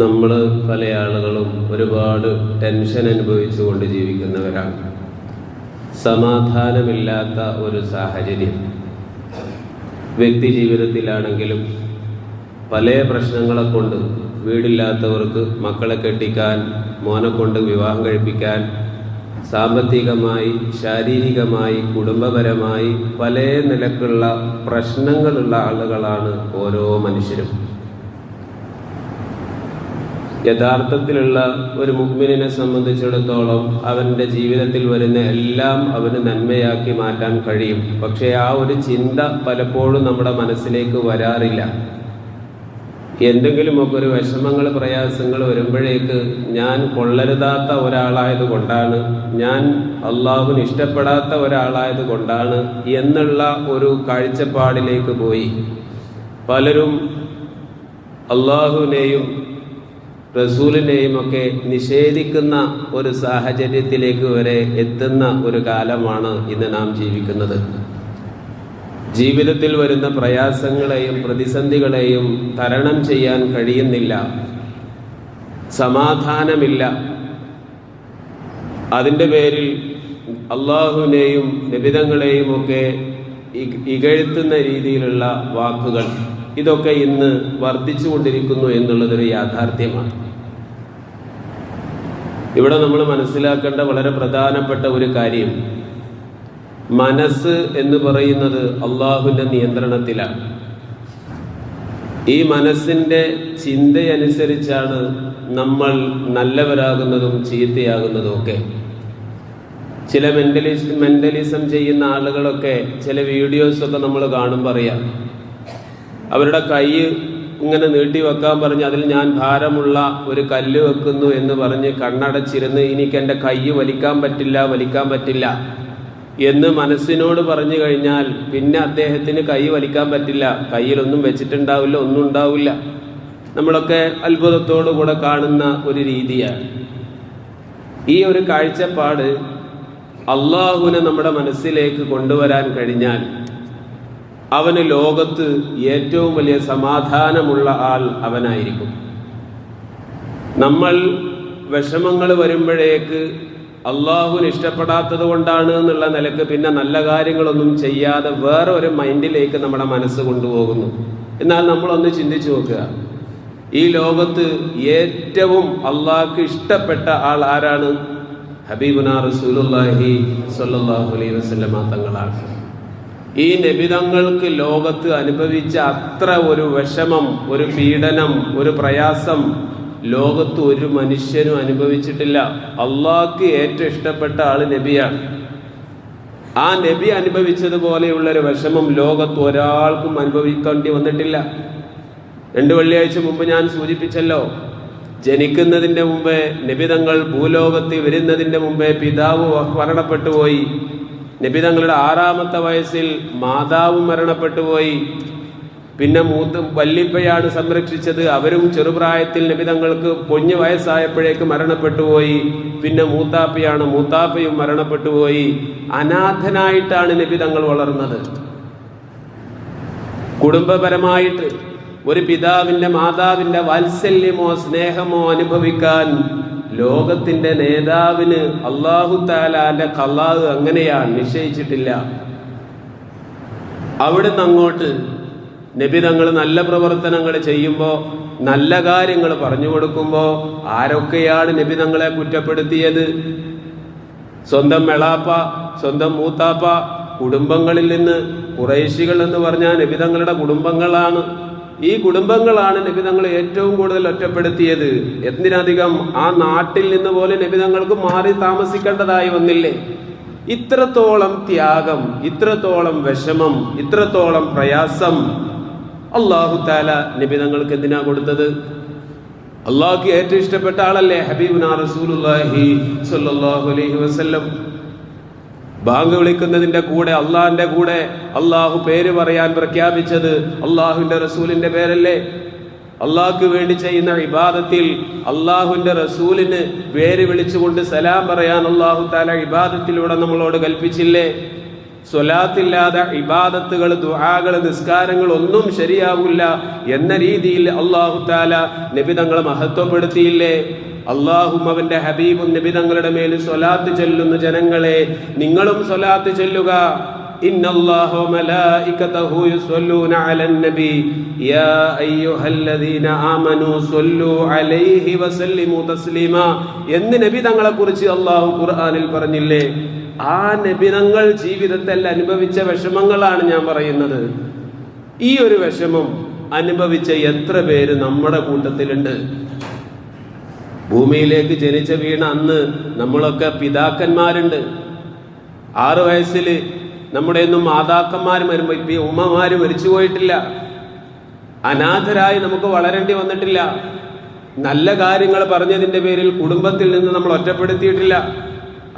നമ്മൾ പല ആളുകളും ഒരുപാട് ടെൻഷൻ അനുഭവിച്ചുകൊണ്ട് ജീവിക്കുന്നവരാണ്. സമാധാനമില്ലാത്ത ഒരു സാഹചര്യം. വ്യക്തി ജീവിതത്തിലാണെങ്കിലും പല പ്രശ്നങ്ങളെ കൊണ്ട് വീടില്ലാത്തവർക്ക് മക്കളെ കെട്ടിക്കാൻ മോനെ കൊണ്ട് വിവാഹം കഴിപ്പിക്കാൻ സാമ്പത്തികമായി ശാരീരികമായി കുടുംബപരമായി പല നിലക്കുള്ള പ്രശ്നങ്ങളുള്ള ആളുകളാണ് ഓരോ മനുഷ്യരും. യഥാർത്ഥത്തിലുള്ള ഒരു മുഗ്മിനെ സംബന്ധിച്ചിടത്തോളം അവന്റെ ജീവിതത്തിൽ വരുന്ന എല്ലാം അവന് നന്മയാക്കി മാറ്റാൻ കഴിയും. പക്ഷേ ആ ഒരു ചിന്ത പലപ്പോഴും നമ്മുടെ മനസ്സിലേക്ക് വരാറില്ല. എന്തെങ്കിലുമൊക്കെ ഒരു വിഷമങ്ങൾ പ്രയാസങ്ങൾ വരുമ്പോഴേക്ക് ഞാൻ കൊള്ളരുതാത്ത ഒരാളായത് കൊണ്ടാണ് ഞാൻ അള്ളാഹുവിന് ഇഷ്ടപ്പെടാത്ത ഒരാളായത് കൊണ്ടാണ് എന്നുള്ള ഒരു കാഴ്ചപ്പാടിലേക്ക് പോയി. പലരും അള്ളാഹുവിനെയും റസൂലിനെയും ഒക്കെ നിഷേധിക്കുന്ന ഒരു സാഹചര്യത്തിലേക്ക് വരെ എത്തുന്ന ഒരു കാലമാണ് ഇന്ന് നാം ജീവിക്കുന്നത്. ജീവിതത്തിൽ വരുന്ന പ്രയാസങ്ങളെയും പ്രതിസന്ധികളെയും തരണം ചെയ്യാൻ കഴിയുന്നില്ല. സമാധാനമില്ല. അതിന്റെ പേരിൽ അള്ളാഹുവിനെയും നിബിതങ്ങളെയും ഒക്കെ ഇകഴ്ത്തുന്ന രീതിയിലുള്ള വാക്കുകൾ ഇതൊക്കെ ഇന്ന് വർദ്ധിച്ചു കൊണ്ടിരിക്കുന്നു എന്നുള്ളതൊരു യാഥാർത്ഥ്യമാണ്. ഇവിടെ നമ്മൾ മനസ്സിലാക്കേണ്ട വളരെ പ്രധാനപ്പെട്ട ഒരു കാര്യം. മനസ്സ് എന്ന് പറയുന്നത് അള്ളാഹുവിന്റെ നിയന്ത്രണത്തിലാണ്. ഈ മനസ്സിന്റെ ചിന്തയനുസരിച്ചാണ് നമ്മൾ നല്ലവരാകുന്നതും ചീത്തയാകുന്നതും ഒക്കെ. ചില മെന്റലിസ്റ്റ് മെന്റലിസം ചെയ്യുന്ന ആളുകളൊക്കെ ചില വീഡിയോസൊക്കെ നമ്മൾ കാണുമ്പോൾ അറിയാം. അവരുടെ കൈ ഇങ്ങനെ നീട്ടി വെക്കാൻ പറഞ്ഞ് അതിൽ ഞാൻ ഭാരമുള്ള ഒരു കല്ല് വെക്കുന്നു എന്ന് പറഞ്ഞ് കണ്ണടച്ചിരുന്ന് എനിക്ക് എന്റെ കൈ വലിക്കാൻ പറ്റില്ല വലിക്കാൻ പറ്റില്ല എന്ന് മനസ്സിനോട് പറഞ്ഞു കഴിഞ്ഞാൽ പിന്നെ അദ്ദേഹത്തിന് കൈ വലിക്കാൻ പറ്റില്ല. കയ്യിലൊന്നും വെച്ചിട്ടുണ്ടാവില്ല ഒന്നും ഉണ്ടാവില്ല. നമ്മളൊക്കെ അത്ഭുതത്തോടു കൂടെ കാണുന്ന ഒരു രീതിയാണ്. ഈ ഒരു കാഴ്ചപ്പാട് അള്ളാഹുവിനെ നമ്മുടെ മനസ്സിലേക്ക് കൊണ്ടുവരാൻ കഴിഞ്ഞാൽ അവന് ലോകത്ത് ഏറ്റവും വലിയ സമാധാനമുള്ള ആൾ അവനായിരിക്കും. നമ്മൾ വിഷമങ്ങൾ വരുമ്പോഴേക്ക് അള്ളാഹുവിന് ഇഷ്ടപ്പെടാത്തത് കൊണ്ടാണ് എന്നുള്ള നിലയ്ക്ക് പിന്നെ നല്ല കാര്യങ്ങളൊന്നും ചെയ്യാതെ വേറെ ഒരു മൈൻഡിലേക്ക് നമ്മുടെ മനസ്സ് കൊണ്ടുപോകുന്നു. എന്നാൽ നമ്മളൊന്ന് ചിന്തിച്ചു നോക്കുക. ഈ ലോകത്ത് ഏറ്റവും അള്ളാഹ്ക്ക് ഇഷ്ടപ്പെട്ട ആൾ ആരാണ്? ഹബീബുന റസൂലുല്ലാഹി സ്വല്ലല്ലാഹു അലൈഹി വസല്ലമ തങ്ങളാണ്. ഈ നബിതങ്ങൾക്ക് ലോകത്ത് അനുഭവിച്ച അത്ര ഒരു വിഷമം ഒരു പീഡനം ഒരു പ്രയാസം ലോകത്ത് ഒരു മനുഷ്യനും അനുഭവിച്ചിട്ടില്ല. അള്ളാഹ്ക്ക് ഏറ്റവും ഇഷ്ടപ്പെട്ട ആൾ നബിയാണ്. ആ നബി അനുഭവിച്ചതുപോലെയുള്ള ഒരു വിഷമം ലോകത്ത് ഒരാൾക്കും അനുഭവിക്കേണ്ടി വന്നിട്ടില്ല. രണ്ട് വെള്ളിയാഴ്ച മുമ്പ് ഞാൻ സൂചിപ്പിച്ചല്ലോ ജനിക്കുന്നതിന്റെ മുമ്പേ നിബിതങ്ങൾ ഭൂലോകത്ത് വരുന്നതിന്റെ മുമ്പേ പിതാവ് മരണപ്പെട്ടു പോയി നിബിതങ്ങളുടെ ആറാമത്തെ വയസ്സിൽ മാതാവ് മരണപ്പെട്ടുപോയി പിന്നെ മൂത്ത വല്ലിപ്പയാണ് സംരക്ഷിച്ചത്. അവരും ചെറുപ്രായത്തിൽ നബി തങ്ങൾക്ക് പൊഞ്ഞു വയസ്സായപ്പോഴേക്ക് മരണപ്പെട്ടു പോയി. പിന്നെ മൂത്താപ്പയാണ് മൂത്താപ്പയും മരണപ്പെട്ടുപോയി അനാഥനായിട്ടാണ് നബി തങ്ങൾ വളർന്നത്. കുടുംബപരമായിട്ട് ഒരു പിതാവിന്റെ മാതാവിന്റെ വാത്സല്യമോ സ്നേഹമോ അനുഭവിക്കാൻ ലോകത്തിന്റെ നേതാവിന് അള്ളാഹു താലാന്റെ കള്ളാഹ് അങ്ങനെയാണ് നിശ്ചയിച്ചിട്ടില്ല. അവിടുന്ന് അങ്ങോട്ട് നബി തങ്ങൾ നല്ല പ്രവർത്തനങ്ങൾ ചെയ്യുമ്പോൾ നല്ല കാര്യങ്ങൾ പറഞ്ഞു കൊടുക്കുമ്പോൾ ആരൊക്കെയാണ് നബി തങ്ങളെ കുറ്റപ്പെടുത്തിയത്? സ്വന്തം മെളാപ്പ സ്വന്തം മൂത്താപ്പ കുടുംബങ്ങളിൽ നിന്ന് കുറേശികൾ എന്ന് പറഞ്ഞാൽ നബിതങ്ങളുടെ കുടുംബങ്ങളാണ്. ഈ കുടുംബങ്ങളാണ് നബിതങ്ങൾ ഏറ്റവും കൂടുതൽ ഒറ്റപ്പെടുത്തിയത്. എന്തിനധികം ആ നാട്ടിൽ നിന്ന് പോലെ നബിതങ്ങൾക്ക് മാറി താമസിക്കേണ്ടതായി വന്നില്ലേ? ഇത്രത്തോളം ത്യാഗം ഇത്രത്തോളം വിഷമം ഇത്രത്തോളം പ്രയാസം. അള്ളാഹു താല നബിതങ്ങൾക്ക് എന്തിനാ കൊടുത്തത്? അള്ളാഹ്ക്ക് ഏറ്റവും ഇഷ്ടപ്പെട്ട ആളല്ലേ ഹബീബുന റസൂലുള്ളാഹി സ്വല്ലല്ലാഹു അലൈഹി വസല്ലം. ബാങ്ക് വിളിക്കുന്നതിന്റെ കൂടെ അള്ളാഹിന്റെ കൂടെ അള്ളാഹു പേര് പറയാൻ പ്രഖ്യാപിച്ചത് അള്ളാഹുവിന്റെ റസൂലിന്റെ പേരല്ലേ? അള്ളാഹ്ക്ക് വേണ്ടി ചെയ്യുന്ന ഇബാദത്തിൽ അള്ളാഹുവിന്റെ റസൂലിന് പേര് വിളിച്ചുകൊണ്ട് സലാം പറയാൻ അള്ളാഹു താല ഇബാദത്തിലൂടെ നമ്മളോട് കൽപ്പിച്ചില്ലേ? സ്വലാത്തില്ലാതെ ഇബാദത്തുകൾ ദുഹാകൾ നിസ്കാരങ്ങൾ ഒന്നും ശരിയാവില്ല എന്ന രീതിയിൽ അള്ളാഹു താല നിബിതങ്ങൾ മഹത്വപ്പെടുത്തിയില്ലേ? അള്ളാഹും അവന്റെ ഹബീബും നബിതങ്ങളുടെ മേൽ സ്വലാത്ത് ചെല്ലുന്ന ജനങ്ങളെ നിങ്ങളും സ്വലാത്ത് ചെല്ലുക إن الله وملائكته يصلون على النبي يا أيها الذين آمنوا صلوا عليه وسلموا تسليما എന്ന് നബി തങ്ങളെ കുറിച്ച് അള്ളാഹു ഖുർആനിൽ പറഞ്ഞില്ലേ ആ നബി തങ്ങൾ ജീവിതത്തിൽ അനുഭവിച്ച വിഷമങ്ങളാണ് ഞാൻ പറയുന്നത് ഈ ഒരു വിഷമം അനുഭവിച്ച എത്ര പേര് നമ്മുടെ കൂട്ടത്തിലുണ്ട് ഭൂമിയിലേക്ക് ജനിച്ച വീണ അന്ന് നമ്മളൊക്കെ പിതാക്കന്മാരുണ്ട്. ആറ് വയസ്സിൽ നമ്മുടെ ഒന്നും മാതാക്കന്മാർ വരുമ്പോൾ ഇപ്പം ഈ ഉമ്മമാര് മരിച്ചു പോയിട്ടില്ല. അനാഥരായി നമുക്ക് വളരേണ്ടി വന്നിട്ടില്ല. നല്ല കാര്യങ്ങൾ പറഞ്ഞതിന്റെ പേരിൽ കുടുംബത്തിൽ നിന്ന് നമ്മൾ ഒറ്റപ്പെടുത്തിയിട്ടില്ല.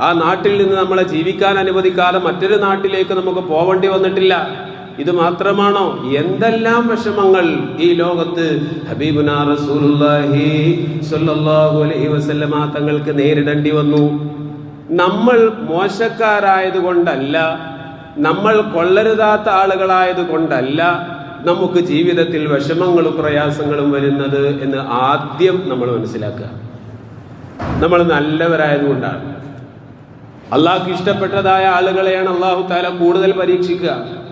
ആ നാട്ടിൽ നിന്ന് നമ്മളെ ജീവിക്കാൻ അനുവദിക്കാതെ മറ്റൊരു നാട്ടിലേക്ക് നമുക്ക് പോവേണ്ടി വന്നിട്ടില്ല. ഇത് മാത്രമാണോ? എന്തെല്ലാം വിഷമങ്ങൾ ഈ ലോകത്ത്? റസൂലുള്ളാഹി സ്വല്ലല്ലാഹു അലൈഹി വസല്ലമ തങ്ങൾക്ക് നേരിടേണ്ടി വന്നു. നമ്മൾ മോശക്കാരായത് കൊണ്ടല്ല നമ്മൾ കൊള്ളരുതാത്ത ആളുകളായത് കൊണ്ടല്ല നമുക്ക് ജീവിതത്തിൽ വിഷമങ്ങളും പ്രയാസങ്ങളും വരുന്നത് എന്ന് ആദ്യം നമ്മൾ മനസ്സിലാക്കുക. നമ്മൾ നല്ലവരായതുകൊണ്ടാണ്. അള്ളാഹ്ക്ക് ഇഷ്ടപ്പെട്ടതായ ആളുകളെയാണ് അള്ളാഹു താല കൂടുതൽ പരീക്ഷിക്കുക.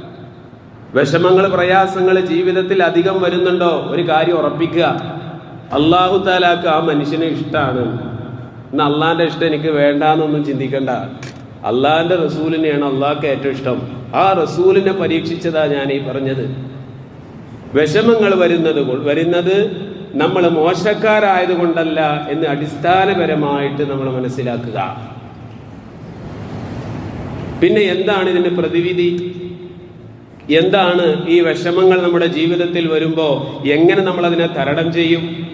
വിഷമങ്ങൾ പ്രയാസങ്ങൾ ജീവിതത്തിൽ അധികം വരുന്നുണ്ടോ? ഒരു കാര്യം ഉറപ്പിക്കുക. അള്ളാഹു താലാക്ക് ആ മനുഷ്യനെ ഇഷ്ടമാണ് എന്നാൽ അള്ളാന്റെ ഇഷ്ടം എനിക്ക് വേണ്ടാന്നൊന്നും ചിന്തിക്കണ്ട. അള്ളാന്റെ റസൂലിനെയാണ് അള്ളാഹ്ക്ക് ഏറ്റവും ഇഷ്ടം. ആ റസൂലിനെ പരീക്ഷിച്ചതാ ഞാൻ ഈ പറഞ്ഞത്. വിഷമങ്ങൾ വരുന്നത് വരുന്നത് നമ്മൾ മോശക്കാരായത് കൊണ്ടല്ല എന്ന് അടിസ്ഥാനപരമായിട്ട് നമ്മൾ മനസ്സിലാക്കുക. പിന്നെ എന്താണ് ഇതിന്റെ പ്രതിവിധി? എന്താണ് ഈ വിഷമങ്ങൾ നമ്മുടെ ജീവിതത്തിൽ വരുമ്പോൾ എങ്ങനെ നമ്മൾ അതിനെ തരണം ചെയ്യും?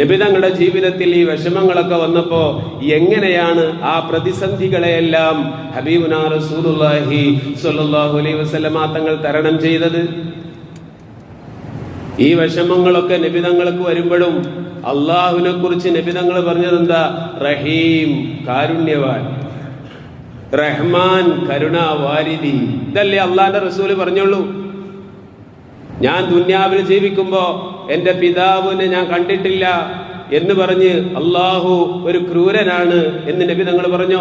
നബി തങ്ങളുടെ ജീവിതത്തിൽ ഈ വിഷമങ്ങളൊക്കെ വന്നപ്പോ എങ്ങനെയാണ് ആ പ്രതിസന്ധികളെയെല്ലാം ഹബീബുന തങ്ങൾ തരണം ചെയ്തത്? ഈ വിഷമങ്ങളൊക്കെ നിബിതങ്ങൾക്ക് വരുമ്പോഴും അള്ളാഹുവിനെ കുറിച്ച് നിബിതങ്ങൾ പറഞ്ഞത് എന്താ റഹീം കാരുണ്യവാൻ. റഹ്മാൻ കരുണ വാരിധി ഇതല്ലേ അള്ളാന്റെ റസൂൽ പറഞ്ഞോളൂ ഞാൻ ദുന്യാവിൽ ജീവിക്കുമ്പോ എന്റെ പിതാവിനെ ഞാൻ കണ്ടിട്ടില്ല എന്ന് പറഞ്ഞ് അള്ളാഹു ഒരു ക്രൂരനാണ് എന്ന് നബി തങ്ങൾ പറഞ്ഞു?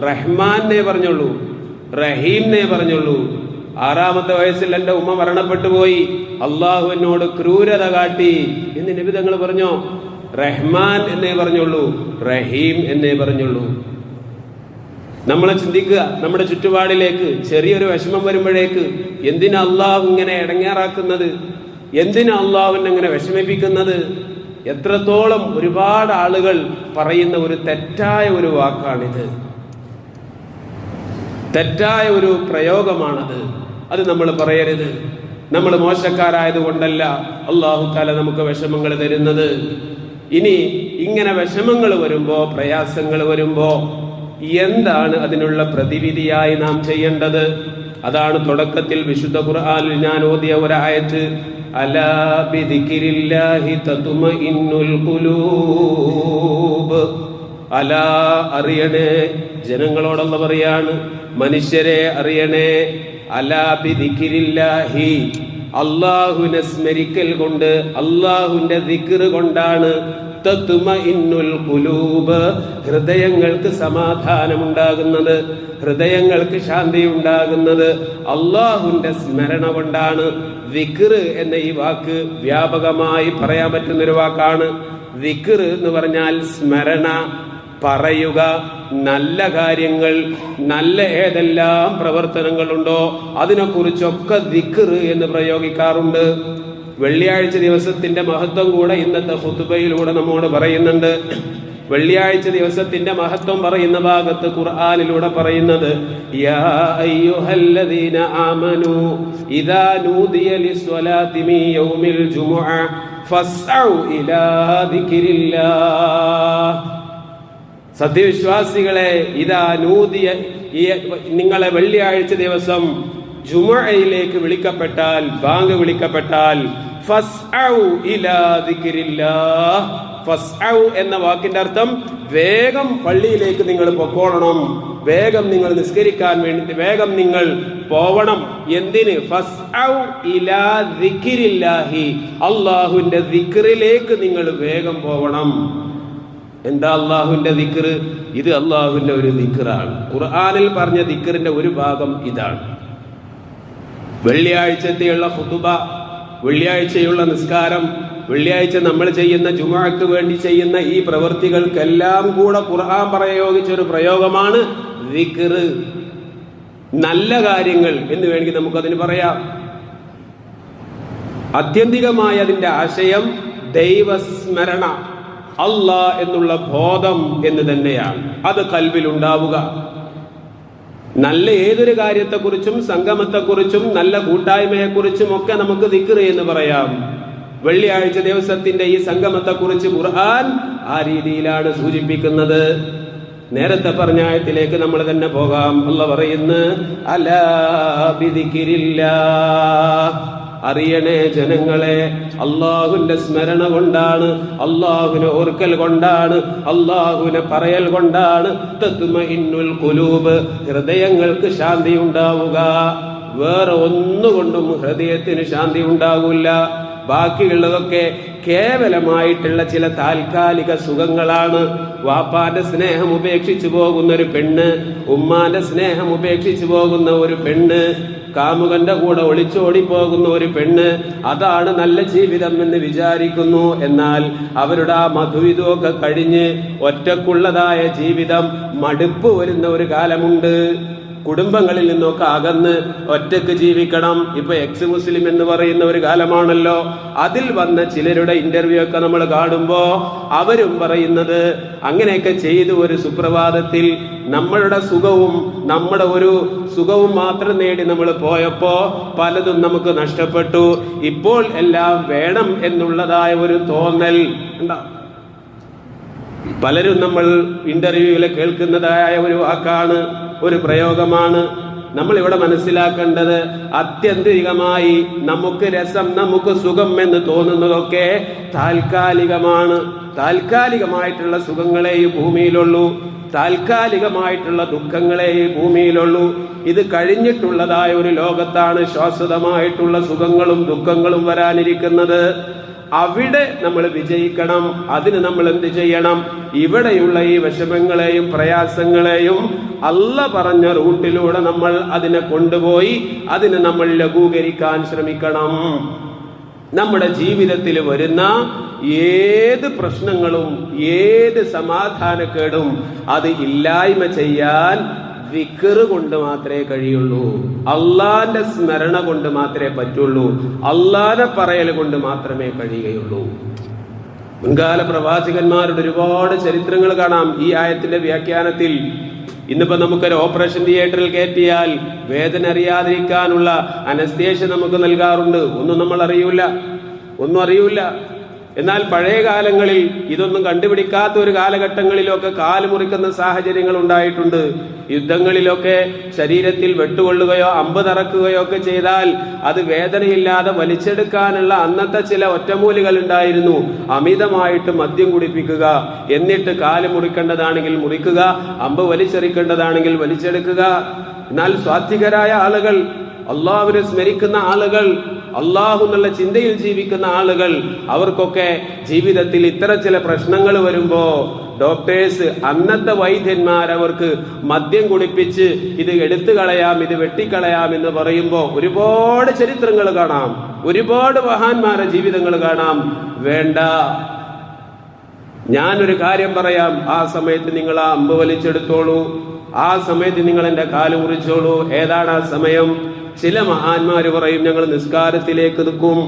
റഹ്മാനെ പറഞ്ഞുള്ളൂ. റഹീംനെ പറഞ്ഞുള്ളൂ. ആറാമത്തെ വയസ്സിൽ എന്റെ ഉമ്മ മരണപ്പെട്ടു പോയി. അള്ളാഹു എന്നോട് ക്രൂരത കാട്ടി എന്ന് നബി തങ്ങൾ പറഞ്ഞോ? റഹ്മാൻ എന്നേ പറഞ്ഞുള്ളൂ. റഹീം എന്നേ പറഞ്ഞുള്ളൂ. നമ്മളെ ചിന്തിക്കുക നമ്മുടെ ചുറ്റുപാടിലേക്ക് ചെറിയൊരു വിഷമം വരുമ്പോഴേക്ക് എന്തിനാ അള്ളാഹു ഇങ്ങനെ ഇടങ്ങേറാക്കുന്നത്? എന്തിനാ അള്ളാഹുവിനെ ഇങ്ങനെ വിഷമിപ്പിക്കുന്നത്? എത്രത്തോളം ഒരുപാട് ആളുകൾ പറയുന്ന ഒരു തെറ്റായ ഒരു വാക്കാണിത്. തെറ്റായ ഒരു പ്രയോഗമാണത്. അത് നമ്മൾ പറയരുത്. നമ്മൾ മോശക്കാരായത് കൊണ്ടല്ല അള്ളാഹു തല നമുക്ക് വിഷമങ്ങൾ തരുന്നത്. ഇനി ഇങ്ങനെ വിഷമങ്ങൾ വരുമ്പോ പ്രയാസങ്ങൾ വരുമ്പോ എന്താണ് അതിനുള്ള പ്രതിവിധിയായി നാം ചെയ്യേണ്ടത്? അതാണ് തുടക്കത്തിൽ വിശുദ്ധ ഖുർആനിൽ ഞാൻ ഓതിയ ഒരായത്ത് അലാ അറിയണേ ജനങ്ങളോടുള്ള പറയാണ് മനുഷ്യരെ അറിയണേ അലാ ബിദിക്രില്ലാഹി. അള്ളാഹുവിനെ സ്മരിക്കൽ കൊണ്ട് അള്ളാഹുവിന്റെ ദിക്കറ് കൊണ്ടാണ് ഹൃദയങ്ങൾക്ക് സമാധാനമുണ്ടാകുന്നത് ഹൃദയങ്ങൾക്ക് ശാന്തി ഉണ്ടാകുന്നത് അള്ളാഹുവിന്റെ സ്മരണ കൊണ്ടാണ്. വിക്ര് എന്ന ഈ വാക്ക് വ്യാപകമായി പറയാൻ പറ്റുന്ന ഒരു വാക്കാണ്. വിക്റ് എന്ന് പറഞ്ഞാൽ സ്മരണ പറയുക നല്ല കാര്യങ്ങൾ നല്ല ഏതെല്ലാം പ്രവർത്തനങ്ങളുണ്ടോ അതിനെക്കുറിച്ചൊക്കെ ദിക്റ് എന്ന് പ്രയോഗിക്കാറുണ്ട്. വെള്ളിയാഴ്ച ദിവസത്തിന്റെ മഹത്വം കൂടെ ഇന്നത്തെ ഹുത്തുബയിലൂടെ നമ്മോട് പറയുന്നുണ്ട്. വെള്ളിയാഴ്ച ദിവസത്തിന്റെ മഹത്വം പറയുന്ന ഭാഗത്ത് ഖുർആാനിലൂടെ പറയുന്നത് സത്യവിശ്വാസികളെ ഇതാ നൂതിയ നിങ്ങളെ വെള്ളിയാഴ്ച ദിവസം ജുമയിലേക്ക് വിളിക്കപ്പെട്ടാൽ ബാങ്ക് വിളിക്കപ്പെട്ടാൽ എന്ന വാക്കിന്റെ അർത്ഥം വേഗം പള്ളിയിലേക്ക് നിങ്ങൾ പൊക്കോളണം. വേഗം നിങ്ങൾ നിസ്കരിക്കാൻ വേണ്ടി വേഗം നിങ്ങൾ പോവണം. എന്തിന്? അള്ളാഹുവിന്റെ ദിക്റിലേക്ക് നിങ്ങൾ വേഗം പോവണം. എന്താ അള്ളാഹുവിന്റെ ദിക്ർ? ഇത് അള്ളാഹുവിന്റെ ഒരു ദിക്റാണ്. ഖുർആാനിൽ പറഞ്ഞ ദിക്റിന്റെ ഒരു ഭാഗം ഇതാണ്. വെള്ളിയാഴ്ചത്തെയുള്ള ഫുതുബ വെള്ളിയാഴ്ചയുള്ള നിസ്കാരം വെള്ളിയാഴ്ച നമ്മൾ ചെയ്യുന്ന ജുമാക്ക് വേണ്ടി ചെയ്യുന്ന ഈ പ്രവൃത്തികൾക്കെല്ലാം കൂടെ ഖുർആൻ പ്രയോഗിച്ച ഒരു പ്രയോഗമാണ് നല്ല കാര്യങ്ങൾ എന്ന് വേണമെങ്കിൽ നമുക്കതിന് പറയാം. ആത്യന്തികമായ അതിന്റെ ആശയം ദൈവസ്മരണ അല്ല എന്നുള്ള ബോധം എന്ന് തന്നെയാണ്. അത് കൽവിൽ ഉണ്ടാവുക നല്ല ഏതൊരു കാര്യത്തെക്കുറിച്ചും സംഗമത്തെക്കുറിച്ചും നല്ല കൂട്ടായ്മയെക്കുറിച്ചും ഒക്കെ നമുക്ക് ദിക്റ് എന്ന് പറയാം. വെള്ളിയാഴ്ച ദിവസത്തിന്റെ ഈ സംഗമത്തെക്കുറിച്ച് ഖുർആൻ ആ രീതിയിലാണ് സൂചിപ്പിക്കുന്നത്. നേരത്തെ പറഞ്ഞ ആയത്തിലേക്ക് നമ്മൾ തന്നെ പോകാം. അല്ല പറയുന്നു അലാ അറിയണേ ജനങ്ങളെ. അള്ളാഹുവിന്റെ സ്മരണ കൊണ്ടാണ് അള്ളാഹുവിനെ ഓർക്കൽ കൊണ്ടാണ് അള്ളാഹുവിനെ പറയൽ കൊണ്ടാണ്. തത്മഇന്നുൽ കുലൂബ് ഹൃദയങ്ങൾക്ക് ശാന്തി ഉണ്ടാവുക. വേറെ ഒന്നുകൊണ്ടും ഹൃദയത്തിന് ശാന്തി ഉണ്ടാകില്ല ബാക്കിയുള്ളതൊക്കെ കേവലമായിട്ടുള്ള ചില താൽക്കാലിക സുഖങ്ങളാണ്. വാപ്പാന്റെ സ്നേഹം ഉപേക്ഷിച്ചു പോകുന്ന ഒരു പെണ്ണ് ഉമ്മാന്റെ സ്നേഹം ഉപേക്ഷിച്ചു പോകുന്ന ഒരു പെണ്ണ് കാമുകന്റെ കൂടെ ഒളിച്ചോടി പോകുന്ന ഒരു പെണ്ണ് അതാണ് നല്ല ജീവിതം എന്ന് വിചാരിക്കുന്നു. എന്നാൽ അവരുടെ ആ മധുവിധമൊക്കെ കഴിഞ്ഞ് ഒറ്റക്കുള്ളതായ ജീവിതം മടുപ്പ് വരുന്ന ഒരു കാലമുണ്ട്. കുടുംബങ്ങളിൽ നിന്നൊക്കെ അകന്ന് ഒറ്റയ്ക്ക് ജീവിക്കണം. ഇപ്പൊ എക്സ് മുസ്ലിം എന്ന് പറയുന്ന ഒരു കാലമാണല്ലോ. അതിൽ വന്ന ചിലരുടെ ഇന്റർവ്യൂ ഒക്കെ നമ്മൾ കാണുമ്പോ അവരും പറയുന്നത് അങ്ങനെയൊക്കെ ചെയ്തു ഒരു സുപ്രഭാതത്തിൽ നമ്മളുടെ സുഖവും നമ്മുടെ ഒരു സുഖവും മാത്രം നേടി നമ്മൾ പോയപ്പോ പലതും നമുക്ക് നഷ്ടപ്പെട്ടു. ഇപ്പോൾ എല്ലാം വേണം എന്നുള്ളതായ ഒരു തോന്നൽ. ഉണ്ടാ പലരും നമ്മൾ ഇന്റർവ്യൂവിൽ കേൾക്കുന്നതായ ഒരു വാക്കാണ് ഒരു പ്രയോഗമാണ് നമ്മൾ ഇവിടെ മനസ്സിലാക്കേണ്ടത് അത്യന്തികമായി നമുക്ക് രസം നമുക്ക് സുഖം എന്ന് തോന്നുന്നതൊക്കെ താൽക്കാലികമാണ്. താൽക്കാലികമായിട്ടുള്ള സുഖങ്ങളെ ഈ ഭൂമിയിലുള്ളൂ. താൽക്കാലികമായിട്ടുള്ള ദുഃഖങ്ങളെ ഈ ഭൂമിയിലുള്ളൂ. ഇത് കഴിഞ്ഞിട്ടുള്ളതായ ഒരു ലോകത്താണ് ശാശ്വതമായിട്ടുള്ള സുഖങ്ങളും ദുഃഖങ്ങളും വരാനിരിക്കുന്നത്. അവിടെ നമ്മൾ വിജയിക്കണം. അതിന് നമ്മൾ എന്ത് ചെയ്യണം? ഇവിടെയുള്ള ഈ വിഷമങ്ങളെയും പ്രയാസങ്ങളെയും അല്ല പറഞ്ഞ റൂട്ടിലൂടെ നമ്മൾ അതിനെ കൊണ്ടുപോയി അതിനെ നമ്മൾ ലഘൂകരിക്കാൻ ശ്രമിക്കണം. നമ്മുടെ ജീവിതത്തിൽ വരുന്ന ഏത് പ്രശ്നങ്ങളും ഏത് സമാധാനക്കേടും അത് ഇല്ലായ്മ ചെയ്യാൻ വിക്കറ് കൊണ്ട് മാത്രമേ കഴിയുള്ളൂ. അള്ളാന്റെ സ്മരണ കൊണ്ട് മാത്രമേ പറ്റുള്ളൂ. അള്ളാനെ പറയൽ കൊണ്ട് മാത്രമേ കഴിയുകയുള്ളൂ. മുൻകാല പ്രവാചകന്മാരുടെ ഒരുപാട് ചരിത്രങ്ങൾ കാണാം ഈ ആയത്തിന്റെ വ്യാഖ്യാനത്തിൽ. ഇന്നിപ്പോ നമുക്കൊരു ഓപ്പറേഷൻ തിയേറ്ററിൽ കയറ്റിയാൽ വേദന അറിയാതിരിക്കാനുള്ള അനസ്തേഷ്യ നമുക്ക് നൽകാറുണ്ട്. ഒന്നും നമ്മൾ അറിയൂല. ഒന്നും അറിയൂല. എന്നാൽ പഴയ കാലങ്ങളിൽ ഇതൊന്നും കണ്ടുപിടിക്കാത്ത ഒരു കാലഘട്ടങ്ങളിലൊക്കെ കാലുമുറിക്കുന്ന സാഹചര്യങ്ങൾ ഉണ്ടായിട്ടുണ്ട്. യുദ്ധങ്ങളിലൊക്കെ ശരീരത്തിൽ വെട്ടുകൊള്ളുകയോ അമ്പ് തറക്കുകയോ ഒക്കെ ചെയ്താൽ അത് വേദനയില്ലാതെ വലിച്ചെടുക്കാനുള്ള അന്നത്തെ ചില ഒറ്റമൂലികൾ ഉണ്ടായിരുന്നു. അമിതമായിട്ട് മദ്യം കുടിപ്പിക്കുക എന്നിട്ട് കാൽ മുറിക്കേണ്ടതാണെങ്കിൽ മുറിക്കുക അമ്പ് വലിച്ചെറിക്കേണ്ടതാണെങ്കിൽ വലിച്ചെടുക്കുക. എന്നാൽ സ്വാത്വികരായ ആളുകൾ അള്ളാഹുവിനെ സ്മരിക്കുന്ന ആളുകൾ അള്ളാഹു എന്നുള്ള ചിന്തയിൽ ജീവിക്കുന്ന ആളുകൾ അവർക്കൊക്കെ ജീവിതത്തിൽ ഇത്തരം ചില പ്രശ്നങ്ങൾ വരുമ്പോ ഡോക്ടേഴ്സ് അന്നത്തെ വൈദ്യന്മാർ അവർക്ക് മദ്യം കുടിപ്പിച്ച് ഇത് എടുത്തു കളയാം ഇത് വെട്ടിക്കളയാം എന്ന് പറയുമ്പോൾ ഒരുപാട് ചരിത്രങ്ങൾ കാണാം. ഒരുപാട് മഹാന്മാരെ ജീവിതങ്ങൾ കാണാം. വേണ്ട. ഞാനൊരു കാര്യം പറയാം. ആ സമയത്ത് നിങ്ങൾ ആ അമ്പ് വലിച്ചെടുത്തോളൂ. ആ സമയത്ത് നിങ്ങൾ എന്റെ കാൽ മുറിച്ചോളൂ. ഏതാണ് ആ സമയം? ചില മഹാന്മാര് പറയും ഞങ്ങൾ നിസ്കാരത്തിലേക്ക് നിൽക്കും.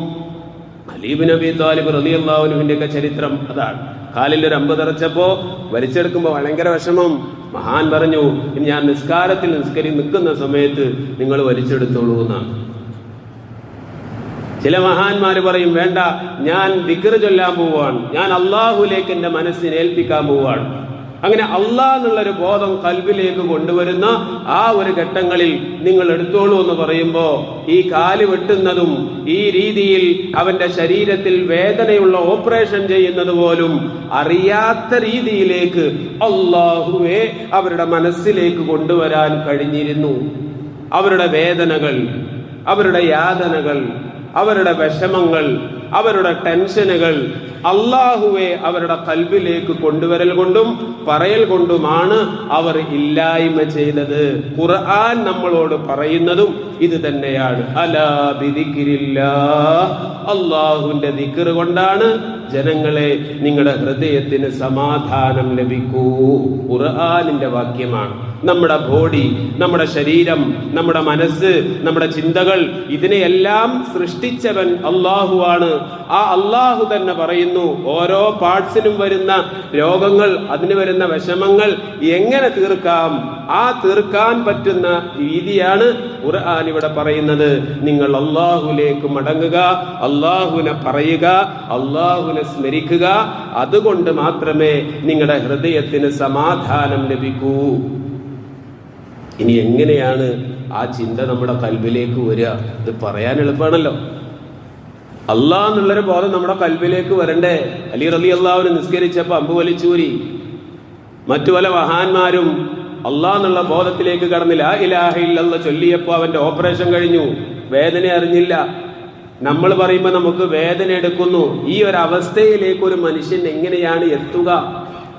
അലീബ് നബി താലിബ് റലിയല്ലാഹുനുവിന്റെ ഒക്കെ ചരിത്രം അതാണ്. കാലിൽ ഒരു അമ്പ് തറച്ചപ്പോ വലിച്ചെടുക്കുമ്പോ ഭയങ്കര വിഷമം. മഹാൻ പറഞ്ഞു "ഇനി ഞാൻ നിസ്കാരത്തിൽ നിസ്കരി നിൽക്കുന്ന സമയത്ത് നിങ്ങൾ വലിച്ചെടുത്തോളൂ എന്നാണ്. ചില മഹാന്മാര് പറയും വേണ്ട ഞാൻ ദിക്കറ് ചൊല്ലാൻ പോവാണ്. ഞാൻ അള്ളാഹുലേക്ക് എന്റെ മനസ്സിനെ ഏൽപ്പിക്കാൻ പോവാണ്. അങ്ങനെ അള്ളാ എന്നുള്ളൊരു ബോധം കൽബിലേക്ക് കൊണ്ടുവരുന്ന ആ ഒരു ഘട്ടങ്ങളിൽ നിങ്ങൾ എടുത്തോളൂ എന്ന് പറയുമ്പോൾ ഈ കാൽ വെട്ടുന്നതും ഈ രീതിയിൽ അവന്റെ ശരീരത്തിൽ വേദനയുള്ള ഓപ്പറേഷൻ ചെയ്യുന്നത് പോലും അറിയാത്ത രീതിയിലേക്ക് അള്ളാഹുവെ അവരുടെ മനസ്സിലേക്ക് കൊണ്ടുവരാൻ കഴിഞ്ഞിരുന്നു. അവരുടെ വേദനകൾ അവരുടെ യാതനകൾ അവരുടെ വിഷമങ്ങൾ അവരുടെ ടെൻഷനുകൾ അള്ളാഹുവെ അവരുടെ കൽബിലേക്ക് കൊണ്ടുവരൽ കൊണ്ടും പറയൽ കൊണ്ടുമാണ് അവർ ഇല്ലായ്മ ചെയ്തത്. ഖുർആൻ നമ്മളോട് പറയുന്നതും ഇത് തന്നെയാണ്. അലാ ബിദിക്കിരില്ല അള്ളാഹുവിന്റെ ദിക്കർ കൊണ്ടാണ് ജനങ്ങളെ നിങ്ങളുടെ ഹൃദയത്തിന് സമാധാനം ലഭിക്കൂ. ഖുർആാനിന്റെ വാക്യമാണ്. നമ്മുടെ ബോഡി നമ്മുടെ ശരീരം നമ്മുടെ മനസ്സ് നമ്മുടെ ചിന്തകൾ ഇതിനെയെല്ലാം സൃഷ്ടിച്ചവൻ അള്ളാഹുവാണ് ആ അള്ളാഹു തന്നെ പറയുന്നു ഓരോ പാർട്സിനും വരുന്ന രോഗങ്ങൾ അതിന് വരുന്ന വിഷമങ്ങൾ എങ്ങനെ തീർക്കാം? ആ തീർക്കാൻ പറ്റുന്ന രീതിയാണ് ഖുർആൻ ഇവിടെ പറയുന്നത് നിങ്ങൾ അള്ളാഹുലേക്ക് മടങ്ങുക അള്ളാഹുവിനെ പറയുക അള്ളാഹുവിനെ സ്മരിക്കുക. അതുകൊണ്ട് മാത്രമേ നിങ്ങളുടെ ഹൃദയത്തിന് സമാധാനം ലഭിക്കൂ. ഇനി എങ്ങനെയാണ് ആ ചിന്ത നമ്മുടെ കൽബിലേക്ക് വരിക? ഇത് പറയാൻ എളുപ്പമാണല്ലോ. അള്ളാഹ് എന്നുള്ളൊരു ബോധം നമ്മുടെ കൽബിലേക്ക് വരണ്ടേ? അലി റലി അള്ളാഹുവിന് നിസ്കരിച്ചപ്പോ അമ്പ് വലിച്ചൂരി. മറ്റു പല മഹാന്മാരും അള്ളാഹ് എന്നുള്ള ബോധത്തിലേക്ക് കടന്നില്ല ആ ഇലാഹ ഇല്ലല്ല ചൊല്ലിയപ്പോ അവന്റെ ഓപ്പറേഷൻ കഴിഞ്ഞു. വേദന അറിഞ്ഞില്ല. നമ്മൾ പറയുമ്പോൾ നമുക്ക് വേദന എടുക്കുന്നു. ഈ ഒരു അവസ്ഥയിലേക്ക് ഒരു മനുഷ്യൻ എങ്ങനെയാണ് എത്തുക?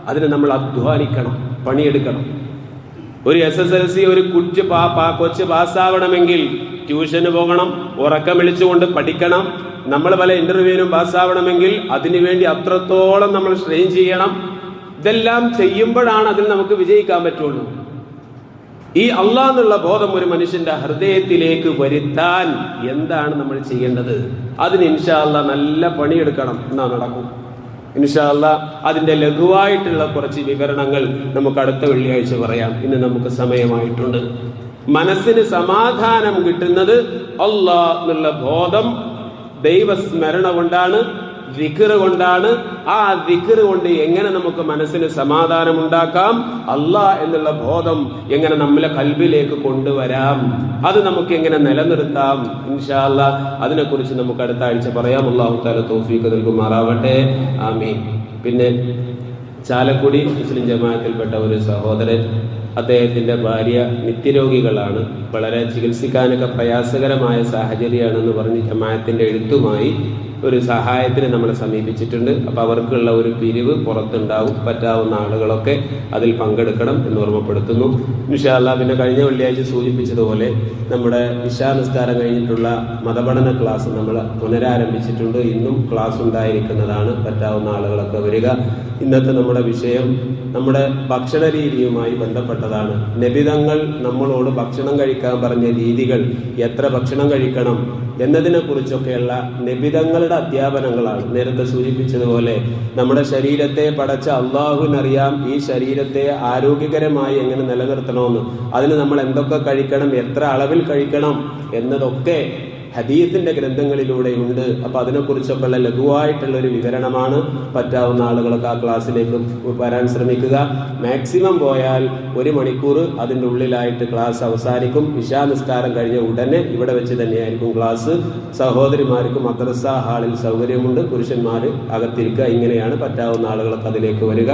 അതിന് നമ്മൾ അധ്വാനിക്കണം പണിയെടുക്കണം. ഒരു എസ് എസ് എൽ സി ഒരു കുറ്റ് പാ പാ കൊച്ച് പാസ്സാവണമെങ്കിൽ ട്യൂഷന് പോകണം ഉറക്കം വിളിച്ചുകൊണ്ട് പഠിക്കണം. നമ്മൾ പല ഇന്റർവ്യൂവിനും പാസ്സാവണമെങ്കിൽ അതിനുവേണ്ടി അത്രത്തോളം നമ്മൾ സ്ട്രെയിൻ ചെയ്യണം. ഇതെല്ലാം ചെയ്യുമ്പോഴാണ് അതിൽ നമുക്ക് വിജയിക്കാൻ പറ്റുള്ളൂ. ഈ അള്ളാന്നുള്ള ബോധം ഒരു മനുഷ്യന്റെ ഹൃദയത്തിലേക്ക് വരുത്താൻ എന്താണ് നമ്മൾ ചെയ്യേണ്ടത്? അതിന് ഇൻഷാല്ല നല്ല പണിയെടുക്കണം എന്നാ നടക്കും ഇൻഷാല്ല അതിന്റെ ലഘുവായിട്ടുള്ള കുറച്ച് വിവരണങ്ങൾ നമുക്ക് അടുത്ത വെള്ളിയാഴ്ച പറയാം. ഇന്ന് നമുക്ക് സമയമായിട്ടുണ്ട്. മനസ്സിന് സമാധാനം കിട്ടുന്നത് അള്ളാ എന്നുള്ള ബോധം ദൈവസ്മരണ കൊണ്ടാണ്. വിക്കറ് കൊണ്ടാണ് ആ വിക്കറ് കൊണ്ട് എങ്ങനെ നമുക്ക് മനസ്സിന് സമാധാനം ഉണ്ടാക്കാം അല്ലാ എന്നുള്ള ബോധം എങ്ങനെ നമ്മളെ കൽബിലേക്ക് കൊണ്ടുവരാം? അത് നമുക്ക് എങ്ങനെ നിലനിർത്താം? ഇൻഷാല്ല അതിനെക്കുറിച്ച് നമുക്ക് അടുത്ത ആഴ്ച പറയാം. അള്ളാഹു താല തോഫീക്ക് നൽകുമാറാവട്ടെ. ആമീൻ. പിന്നെ ചാലക്കുടി മുസ്ലിം ജമാഅത്തിൽപ്പെട്ട ഒരു സഹോദരൻ അദ്ദേഹത്തിന്റെ ഭാര്യ നിത്യരോഗികളാണ്. വളരെ ചികിത്സിക്കാനൊക്കെ പ്രയാസകരമായ സാഹചര്യമാണെന്ന് പറഞ്ഞ് ജമാഅത്തിന്റെ എഴുത്തുമായി ഒരു സഹായത്തിന് നമ്മളെ സമീപിച്ചിട്ടുണ്ട്. അപ്പോൾ അവർക്കുള്ള ഒരു പിരിവ് പുറത്തുണ്ടാവും. പറ്റാവുന്ന ആളുകളൊക്കെ അതിൽ പങ്കെടുക്കണം എന്ന് ഓർമ്മപ്പെടുത്തുന്നു. ഇൻഷാല്ല പിന്നെ കഴിഞ്ഞ വെള്ളിയാഴ്ച സൂചിപ്പിച്ചതുപോലെ നമ്മുടെ നിസ്കാരം കഴിഞ്ഞിട്ടുള്ള മതപഠന ക്ലാസ് നമ്മൾ പുനരാരംഭിച്ചിട്ടുണ്ട്. ഇന്നും ക്ലാസ് ഉണ്ടായിരിക്കുന്നതാണ്. പറ്റാവുന്ന ആളുകളൊക്കെ വരിക. ഇന്നത്തെ നമ്മുടെ വിഷയം നമ്മുടെ ഭക്ഷണ രീതിയുമായി ബന്ധപ്പെട്ടതാണ്. നബിതങ്ങൾ നമ്മളോട് ഭക്ഷണം കഴിക്കാൻ പറഞ്ഞ രീതികൾ എത്ര ഭക്ഷണം കഴിക്കണം? എന്നതിനെ കുറിച്ചൊക്കെയുള്ള നബിതങ്ങളുടെ അധ്യാപനങ്ങളാണ് നേരത്തെ സൂചിപ്പിച്ചതുപോലെ നമ്മുടെ ശരീരത്തെ പടച്ച അള്ളാഹുവിനറിയാം ഈ ശരീരത്തെ ആരോഗ്യകരമായി എങ്ങനെ നിലനിർത്തണമെന്ന്. അതിന് നമ്മൾ എന്തൊക്കെ കഴിക്കണം എത്ര അളവിൽ കഴിക്കണം എന്നതൊക്കെ ഹദീത്തിന്റെ ഗ്രന്ഥങ്ങളിലൂടെ ഉണ്ട്. അപ്പൊ അതിനെക്കുറിച്ചൊക്കെയുള്ള ലഘുവായിട്ടുള്ള ഒരു വിവരണമാണ് പറ്റാവുന്ന ആളുകളൊക്കെ ആ ക്ലാസ്സിലേക്ക് വരാൻ ശ്രമിക്കുക. മാക്സിമം പോയാൽ ഒരു മണിക്കൂർ അതിന്റെ ഉള്ളിലായിട്ട് ക്ലാസ് അവസാനിക്കും. നിസ്കാരം കഴിഞ്ഞ ഉടനെ ഇവിടെ വെച്ച് തന്നെയായിരിക്കും ക്ലാസ്. സഹോദരിമാർക്കും മദ്രസ ഹാളിൽ സൗകര്യമുണ്ട്. പുരുഷന്മാർ അകത്തിരിക്കുക. ഇങ്ങനെയാണ് പറ്റാവുന്ന ആളുകളൊക്കെ അതിലേക്ക് വരിക.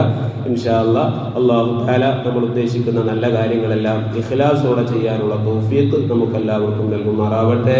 ഇൻഷാല്ല അള്ളാഹു താല നമ്മൾ ഉദ്ദേശിക്കുന്ന നല്ല കാര്യങ്ങളെല്ലാം ഇഖ്ലാസോടെ ചെയ്യാനുള്ള തോഫിയത്ത് നമുക്കെല്ലാവർക്കും നൽകുമാറാവട്ടെ.